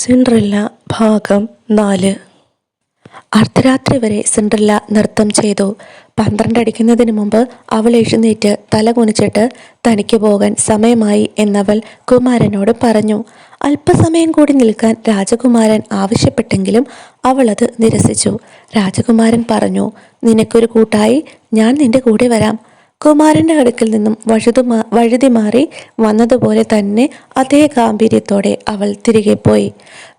Cinderella ഭാഗം നാല്. അർദ്ധരാത്രി വരെ സിൻഡ്രില്ല നൃത്തം ചെയ്തു. പന്ത്രണ്ട് അടിക്കുന്നതിന് മുമ്പ് അവൾ എഴുന്നേറ്റ് തല കുനിച്ചിട്ട് തനിക്ക് പോകാൻ സമയമായി എന്നവൾ കുമാരനോട് പറഞ്ഞു. അല്പസമയം കൂടി നിൽക്കാൻ രാജകുമാരൻ ആവശ്യപ്പെട്ടെങ്കിലും അവൾ അത് നിരസിച്ചു. രാജകുമാരൻ പറഞ്ഞു നിനക്കൊരു കൂട്ടായി ഞാൻ നിന്റെ കൂടെ വരാം. കുമാരന്റെ അടുക്കിൽ നിന്നും വഴുതു വഴുതി മാറി വന്നതുപോലെ തന്നെ അതേ ഗാംഭീര്യത്തോടെ അവൾ തിരികെ പോയി.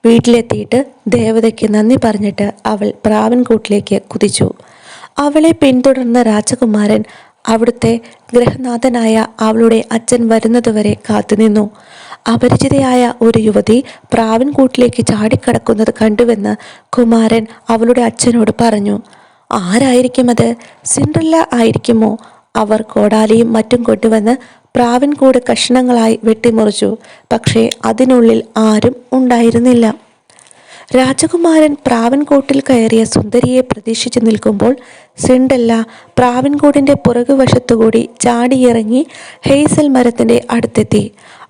വീട്ടിലെത്തിയിട്ട് ദേവതയ്ക്ക് നന്ദി പറഞ്ഞിട്ട് അവൾ പ്രാവൻകൂട്ടിലേക്ക് കുതിച്ചു. അവളെ പിന്തുടർന്ന രാജകുമാരൻ അവിടുത്തെ ഗ്രഹനാഥനായ അവളുടെ അച്ഛൻ വരുന്നതുവരെ കാത്തുനിന്നു. അപരിചിതയായ ഒരു യുവതി പ്രാവൻകൂട്ടിലേക്ക് ചാടിക്കടക്കുന്നത് കണ്ടുവെന്ന് കുമാരൻ അവളുടെ അച്ഛനോട് പറഞ്ഞു. ആരായിരിക്കും അത്? സിൻഡ്രല്ല ആയിരിക്കുമോ? അവർ കോടാലിയും മറ്റും കൊണ്ടുവന്ന് പ്രാവിൻ കൂട് കഷ്ണങ്ങളായി വെട്ടിമുറിച്ചു. പക്ഷേ അതിനുള്ളിൽ ആരും ഉണ്ടായിരുന്നില്ല. രാജകുമാരൻ പ്രാവൻകൂട്ടിൽ കയറിയ സുന്ദരിയെ പ്രതീക്ഷിച്ചു നിൽക്കുമ്പോൾ സിണ്ടല്ല പ്രാവൻകൂടിന്റെ പുറകുവശത്തുകൂടി ചാടിയിറങ്ങി ഹെയ്സൽ മരത്തിന്റെ അടുത്തെത്തി.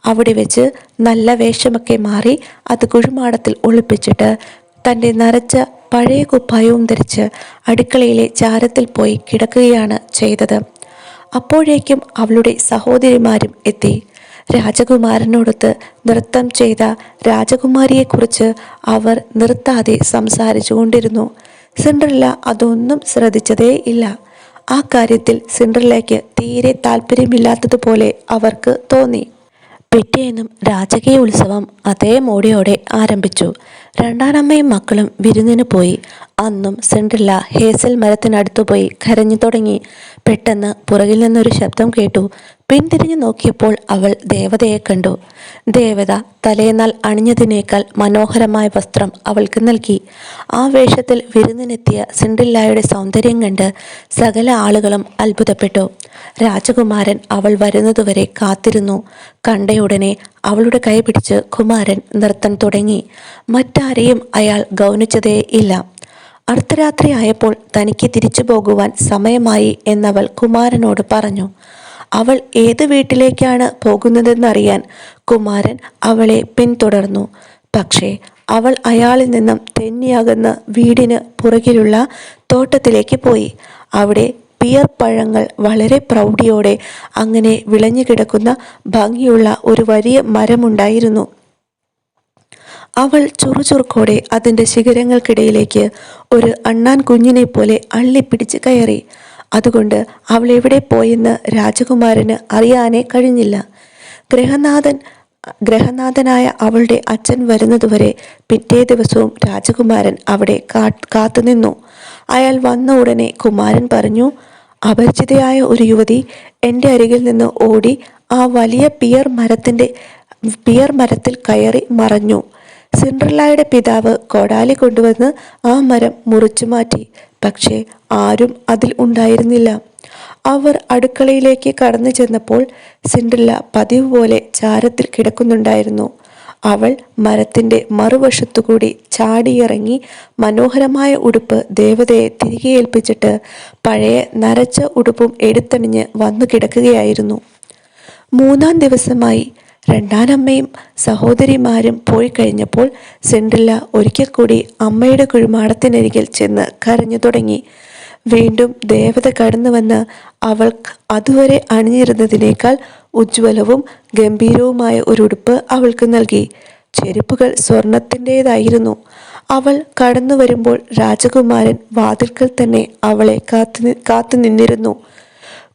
അവിടെ വെച്ച് നല്ല വേഷമൊക്കെ മാറി അത് കുഴിമാടത്തിൽ ഒളിപ്പിച്ചിട്ട് തന്റെ നരച്ച പഴയ കുപ്പായവും ധരിച്ച് അടുക്കളയിലെ ചാരത്തിൽ പോയി കിടക്കുകയാണ് ചെയ്തത്. അപ്പോഴേക്കും അവളുടെ സഹോദരിമാരും എത്തി. രാജകുമാരനോടൊത്ത് നൃത്തം ചെയ്ത രാജകുമാരിയെക്കുറിച്ച് അവർ നിർത്താതെ സംസാരിച്ചു കൊണ്ടിരുന്നു സിൻഡ്രല്ല അതൊന്നും ശ്രദ്ധിച്ചതേ ഇല്ല. ആ കാര്യത്തിൽ സിൻഡ്രല്ലയ്ക്ക് തീരെ താല്പര്യമില്ലാത്തതുപോലെ അവർക്ക് തോന്നി. പിറ്റേന്നും രാജകീയ ഉത്സവം അതേ മോടിയോടെ ആരംഭിച്ചു. രണ്ടാനമ്മയും മക്കളും വിരുന്നിന് പോയി. അന്നും സെൻഡ്രില്ല ഹേസൽ മരത്തിനടുത്തു പോയി കരഞ്ഞു തുടങ്ങി പെട്ടെന്ന് പുറകിൽ നിന്നൊരു ശബ്ദം കേട്ടു. പിന്തിരിഞ്ഞു നോക്കിയപ്പോൾ അവൾ ദേവതയെ കണ്ടു. ദേവത തലേന്നാൾ അണിഞ്ഞതിനേക്കാൾ മനോഹരമായ വസ്ത്രം അവൾക്ക് നൽകി. ആ വേഷത്തിൽ വിരുന്നിനെത്തിയ സിണ്ടില്ലായുടെ സൗന്ദര്യം കണ്ട് സകല ആളുകളും അത്ഭുതപ്പെട്ടു. രാജകുമാരൻ അവൾ വരുന്നതുവരെ കാത്തിരുന്നു. കണ്ടയുടനെ അവളുടെ കൈ പിടിച്ച് കുമാരൻ നൃത്തം തുടങ്ങി. മറ്റാരെയും അയാൾ ഗൗനിച്ചതേ ഇല്ല. അർദ്ധരാത്രി ആയപ്പോൾ തനിക്ക് തിരിച്ചു പോകുവാൻ സമയമായി എന്നവൾ കുമാരനോട് പറഞ്ഞു. അവൾ ഏത് വീട്ടിലേക്കാണ് പോകുന്നതെന്നറിയാൻ കുമാരൻ അവളെ പിന്തുടർന്നു. പക്ഷേ അവൾ അയാളിൽ നിന്നും തെന്നിയാകുന്ന വീടിന് പുറകിലുള്ള തോട്ടത്തിലേക്ക് പോയി. അവിടെ പിയർ പഴങ്ങൾ വളരെ പ്രൗഢിയോടെ അങ്ങനെ വിളഞ്ഞു കിടക്കുന്ന ഭംഗിയുള്ള ഒരു വലിയ മരമുണ്ടായിരുന്നു. അവൾ ചുറുചുറുക്കോടെ അതിന്റെ ശിഖരങ്ങൾക്കിടയിലേക്ക് ഒരു അണ്ണാൻ കുഞ്ഞിനെ പോലെ അള്ളിപ്പിടിച്ച് കയറി. അതുകൊണ്ട് അവൾ എവിടെ പോയെന്ന് രാജകുമാരന് അറിയാനേ കഴിഞ്ഞില്ല. ഗ്രഹനാഥൻ ഗ്രഹനാഥനായ അവളുടെ അച്ഛൻ വരുന്നതുവരെ പിറ്റേ ദിവസവും രാജകുമാരൻ അവിടെ കാത്തുനിന്നു അയാൾ വന്ന ഉടനെ കുമാരൻ പറഞ്ഞു അപരിചിതയായ ഒരു യുവതി എന്റെ അരികിൽ നിന്ന് ഓടി ആ വലിയ പിയർ മരത്തിന്റെ പിയർ മരത്തിൽ കയറി മറഞ്ഞു. സിൻഡ്രല്ലായുടെ പിതാവ് കോടാലി കൊണ്ടുവന്ന് ആ മരം മുറിച്ചു മാറ്റി. പക്ഷേ ആരും അതിൽ ഉണ്ടായിരുന്നില്ല. അവർ അടുക്കളയിലേക്ക് കടന്നു ചെന്നപ്പോൾ സിൻഡ്രല്ല പതിവ് പോലെ ചാരത്തിൽ കിടക്കുന്നുണ്ടായിരുന്നു. അവൾ മരത്തിന്റെ മറുവശത്തുകൂടി ചാടിയിറങ്ങി മനോഹരമായ ഉടുപ്പ് ദേവതയെ തിരികെ ഏൽപ്പിച്ചിട്ട് പഴയ നരച്ച ഉടുപ്പും എടുത്തണിഞ്ഞ് വന്നു കിടക്കുകയായിരുന്നു. മൂന്നാം ദിവസമായി രണ്ടാനമ്മയും സഹോദരിമാരും പോയി കഴിഞ്ഞപ്പോൾ സെൻഡ്രില്ല ഒരിക്കൽ കൂടി അമ്മയുടെ കുഴിമാടത്തിനരികിൽ ചെന്ന് കരഞ്ഞു തുടങ്ങി. വീണ്ടും ദേവത കടന്നു വന്ന് അവൾ അതുവരെ അണിഞ്ഞിരുന്നതിനേക്കാൾ ഉജ്ജ്വലവും ഗംഭീരവുമായ ഒരു ഉടുപ്പ് അവൾക്ക് നൽകി. ചെരുപ്പുകൾ സ്വർണത്തിന്റെതായിരുന്നു. അവൾ കടന്നു വരുമ്പോൾ രാജകുമാരൻ വാതിൽക്കൽ തന്നെ അവളെ കാത്തു കാത്തു നിന്നിരുന്നു.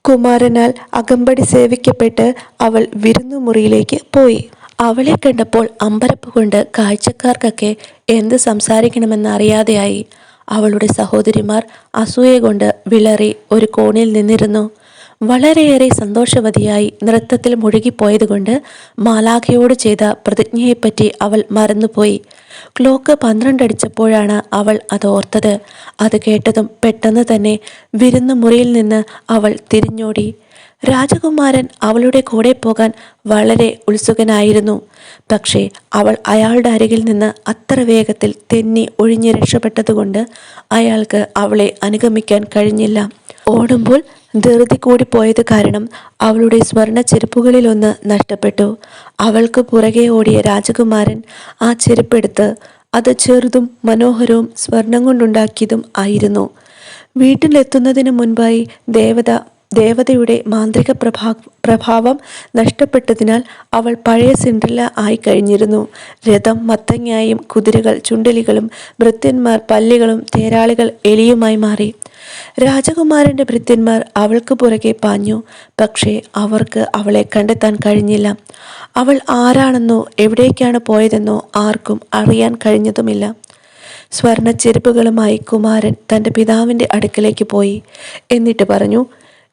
കുമാരനാൽ അകമ്പടി സേവിക്കപ്പെട്ട് അവൾ വിരുന്നുമുറിയിലേക്ക് പോയി. അവളെ കണ്ടപ്പോൾ അമ്പരപ്പ് കൊണ്ട് കാഴ്ചക്കാർക്കൊക്കെ എന്ത് സംസാരിക്കണമെന്ന് അറിയാതെയായി അവളുടെ സഹോദരിമാർ അസൂയ കൊണ്ട് വിളറി ഒരു കോണിൽ നിന്നിരുന്നു. വളരെയേറെ സന്തോഷവതിയായി നൃത്തത്തിൽ മുഴുകിപ്പോയതുകൊണ്ട് മാലാഖയോട് ചെയ്ത പ്രതിജ്ഞയെപ്പറ്റി അവൾ മറന്നുപോയി. ക്ലോക്ക് പന്ത്രണ്ടടിച്ചപ്പോഴാണ് അവൾ അത് ഓർത്തത്. അത് കേട്ടതും പെട്ടെന്ന് തന്നെ വിരുന്നു മുറിയിൽ നിന്ന് അവൾ തിരിഞ്ഞോടി. രാജകുമാരൻ അവളുടെ കൂടെ പോകാൻ വളരെ ഉത്സുകനായിരുന്നു. പക്ഷേ അവൾ അയാളുടെ അരികിൽ നിന്ന് അത്ര വേഗത്തിൽ തെന്നി ഒഴിഞ്ഞ് രക്ഷപ്പെട്ടതുകൊണ്ട് അയാൾക്ക് അവളെ അനുഗമിക്കാൻ കഴിഞ്ഞില്ല. ഓടുമ്പോൾ ധൃതി കൂടിപ്പോയത് കാരണം അവളുടെ സ്വർണ ചെരുപ്പുകളിലൊന്ന് നഷ്ടപ്പെട്ടു. അവൾക്ക് പുറകെ ഓടിയ രാജകുമാരൻ ആ ചെരുപ്പെടുത്ത് അത് ചെറുതും മനോഹരവും സ്വർണം കൊണ്ടുണ്ടാക്കിയതും ആയിരുന്നു. വീട്ടിലെത്തുന്നതിന് മുൻപായി ദേവത ദേവതയുടെ മാന്ത്രിക പ്രഭാ പ്രഭാവം നഷ്ടപ്പെട്ടതിനാൽ അവൾ പഴയ സിൻഡ്രല്ല ആയി കഴിഞ്ഞിരുന്നു. രഥം മത്തങ്ങായും കുതിരകൾ ചുണ്ടലികളും ഭൃത്യന്മാർ പല്ലികളും തേരാളികൾ എലിയുമായി മാറി. രാജകുമാരന്റെ ഭൃത്യന്മാർ അവൾക്ക് പുറകെ പാഞ്ഞു. പക്ഷേ അവർക്ക് അവളെ കണ്ടെത്താൻ കഴിഞ്ഞില്ല. അവൾ ആരാണെന്നോ എവിടേക്കാണ് പോയതെന്നോ ആർക്കും അറിയാൻ കഴിഞ്ഞതുമില്ല. സ്വർണ ചെരുപ്പുകളുമായി കുമാരൻ തന്റെ പിതാവിന്റെ അടുക്കലേക്ക് പോയി. എന്നിട്ട് പറഞ്ഞു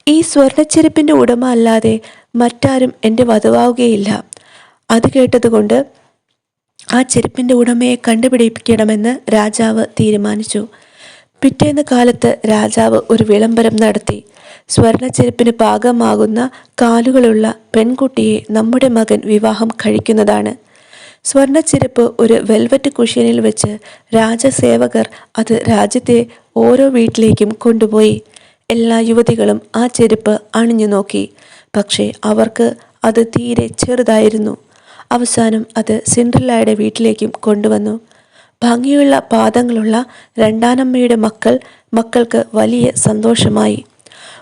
ഈ സ്വർണച്ചെരുപ്പിന്റെ ഉടമ അല്ലാതെ മറ്റാരും എന്റെ വധുവാവുകയില്ല. അത് കേട്ടതുകൊണ്ട് ആ ചെരുപ്പിന്റെ ഉടമയെ കണ്ടുപിടിപ്പിക്കണമെന്ന് രാജാവ് തീരുമാനിച്ചു. പിറ്റേന്ന് കാലത്ത് രാജാവ് ഒരു വിളംബരം നടത്തി. സ്വർണച്ചെരുപ്പിന് പാകമാകുന്ന കാലുകളുള്ള പെൺകുട്ടിയെ നമ്മുടെ മകൻ വിവാഹം കഴിക്കുന്നതാണ്. സ്വർണച്ചെരുപ്പ് ഒരു വെൽവറ്റ് കുഷ്യനിൽ വെച്ച് രാജസേവകർ അത് രാജ്യത്തെ ഓരോ വീട്ടിലേക്കും കൊണ്ടുപോയി. എല്ലാ യുവതികളും ആ ചെരുപ്പ് അണിഞ്ഞു നോക്കി. പക്ഷേ അവർക്ക് അത് തീരെ ചെറുതായിരുന്നു. അവസാനം അത് സിൻഡ്രല്ലയുടെ വീട്ടിലേക്കും കൊണ്ടുവന്നു. ഭംഗിയുള്ള പാദങ്ങളുള്ള രണ്ടാനമ്മയുടെ മക്കൾ മക്കൾക്ക് വലിയ സന്തോഷമായി.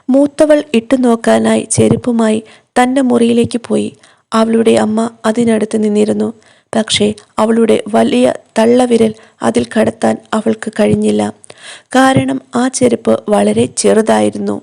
മൂത്തവൾ ഇട്ടു നോക്കാനായി ചെരുപ്പുമായി തന്റെ മുറിയിലേക്ക് പോയി. അവളുടെ അമ്മ അതിനടുത്ത് നിന്നിരുന്നു. പക്ഷേ അവളുടെ വലിയ തള്ളവിരൽ അതിൽ കടത്താൻ അവൾക്ക് കഴിഞ്ഞില്ല. കാരണം ആ ചെരുപ്പ് വളരെ ചെറുതായിരുന്നു.